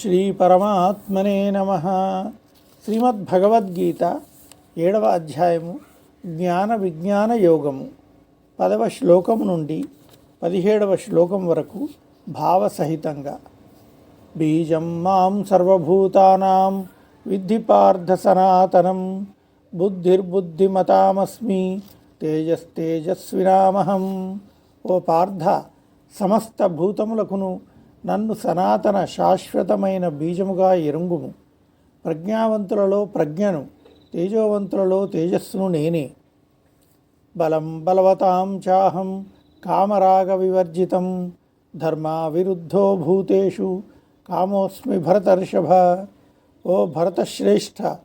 శ్రీ పరమాత్మనే నమ. శ్రీమద్భగవద్గీత ఏడవ అధ్యాయము జ్ఞాన విజ్ఞాన యోగము పదవ శ్లోకం నుండి పదిహేడవ శ్లోకం వరకు భావసహితంగా. బీజం మాం సర్వభూతానాం విద్ధి పార్థ సనాతనం బుద్ధిర్బుద్ధిమతామస్మి తేజస్తేజస్వినామహం. ఓ పార్థ సమస్త భూతములకును నన్ను సనాతన శాశ్వతమైన బీజముగా ఎరుంగుము. ప్రజ్ఞావంతులలో ప్రజ్ఞను తేజోవంతులలో తేజస్సును నేనే. బలం బలవతాం చాహం కామరాగ వివర్జితం ధర్మావిరుద్ధో భూతేషు కామోస్మి భరతర్షభ. ఓ భరతశ్రేష్ఠ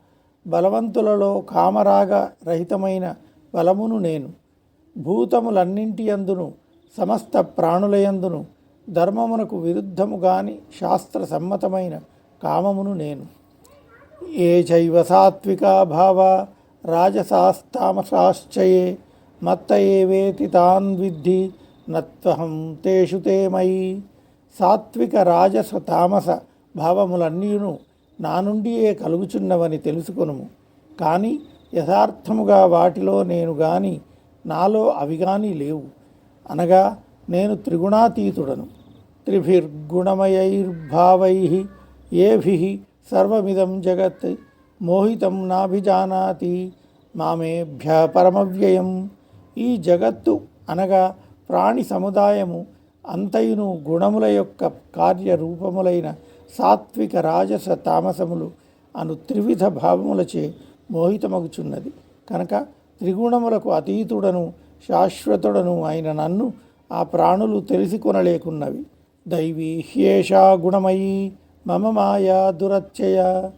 బలవంతులలో కామరాగ రహితమైన బలమును నేను. భూతములన్నింటి అందును సమస్త ప్రాణులయందును ధర్మమునకు విరుద్ధము గాని శాస్త్ర సమ్మతమైన కామమును నేను. ఏ చైవ సాత్వికా భావ రాజసాస్తామసాశ్చయే మత్త ఏవేతి తాన్ విద్ధి నత్వహం తేషు తే మయి. సాత్విక రాజస తామస భావములన్నీను నా నుండియే కలుగుచున్నవని తెలుసుకొనుము. కానీ యథార్థముగా వాటిలో నేను గాని నాలో అవి గాని లేవు. అనగా నేను త్రిగుణాతీతుడను. త్రిభిర్గుణమయైర్భావై ఏభి సర్వమిదం జగత్ మోహితం నాభిజానాతి మామేభ్య పరమవ్యయం. ఈ జగత్తు అనగా ప్రాణి సముదాయము అంతయును గుణముల యొక్క కార్యరూపములైన సాత్విక రాజస తామసములు అను త్రివిధ భావములచే మోహితమగుచున్నది. కనుక త్రిగుణములకు అతీతుడను శాశ్వతుడను అయిన నన్ను ఆ ప్రాణులు తెలిసి కొనలేకున్నవి దైవీ హ్యేషా గుణమయీ మమ మాయా దురత్యయ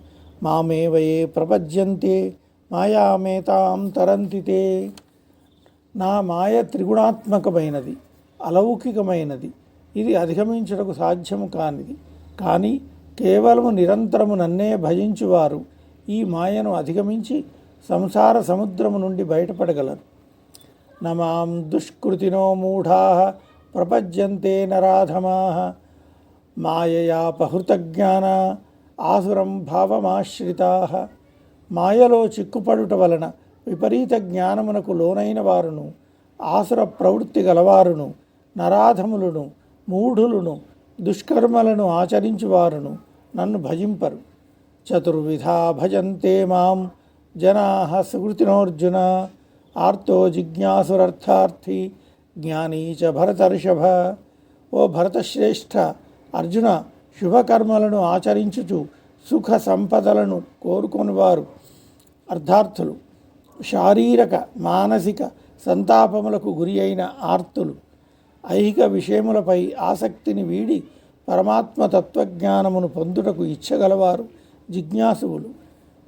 మామేవయే ప్రపద్యంతే మాయామేతాం తరంతితే. నా మాయ త్రిగుణాత్మకమైనది అలౌకికమైనది. ఇది అధిగమించుటకు సాధ్యము కానిది. కానీ కేవలము నిరంతరము నన్నే భజించువారు ఈ మాయను అధిగమించి సంసార సముద్రము నుండి బయటపడగలరు. నమాం దుష్కృతినో మూఢా ప్రపజ్యంతే నరాధమా. మాయయాపహృతజ్ఞాన ఆసురం భావమాశ్రితా. మాయలో చిక్కుపడుట వలన విపరీత జ్ఞానమునకు లోనైన వారును ఆసుర ప్రవృత్తి గలవారును నరాధములను మూఢులను దుష్కర్మలను ఆచరించువారును నన్ను భజింపరు. చతుర్విధా భజంతే మాం జనా సుకృతినోర్జున ఆర్తో జిజ్ఞాసురర్థార్థి జ్ఞానీ చ భరతర్షభ ఓ భరతశ్రేష్ఠ అర్జున శుభకర్మలను ఆచరించుచు సుఖ సంపదలను కోరుకొనివారు. అర్థార్థులు శారీరక మానసిక సంతాపములకు గురి అయిన ఆర్తులు ఐహిక విషయములపై ఆసక్తిని వీడి పరమాత్మ తత్వజ్ఞానమును పొందుటకు ఇచ్చగలవారు జిజ్ఞాసువులు.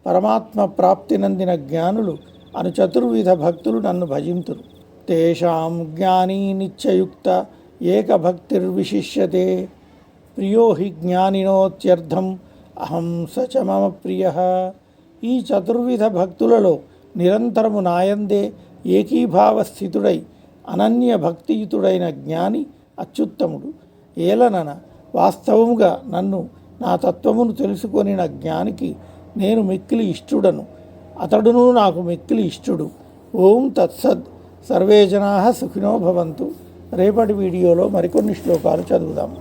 పరమాత్మ ప్రాప్తినందిన జ్ఞానులు అను చతుర్విధ భక్తులు నన్ను భజింతురు. తేషాం జ్ఞానీ నిత్యయుక్త ఏకభక్తిర్విశిష్యతే. ప్రియో హి జ్ఞానినోత్యర్థం అహం సచ మమ ప్రియ. ఈ చతుర్విధ భక్తులలో నిరంతరము నాయందే ఏకీభావ స్థితుడై అనన్య భక్తియుతుడైన జ్ఞాని అత్యుత్తముడు. ఏలనన వాస్తవముగా నన్ను నా తత్వమును తెలుసుకొనిన జ్ఞానికి నేను మిక్కిలి ఇష్టుడను. అతడును నాకు మిక్కిలి ఇష్టుడు. ఓం తత్సద్ సర్వే జనా సుఖినో భవంతు. రేపటి వీడియోలో మరికొన్ని శ్లోకాలు చదువుదాం.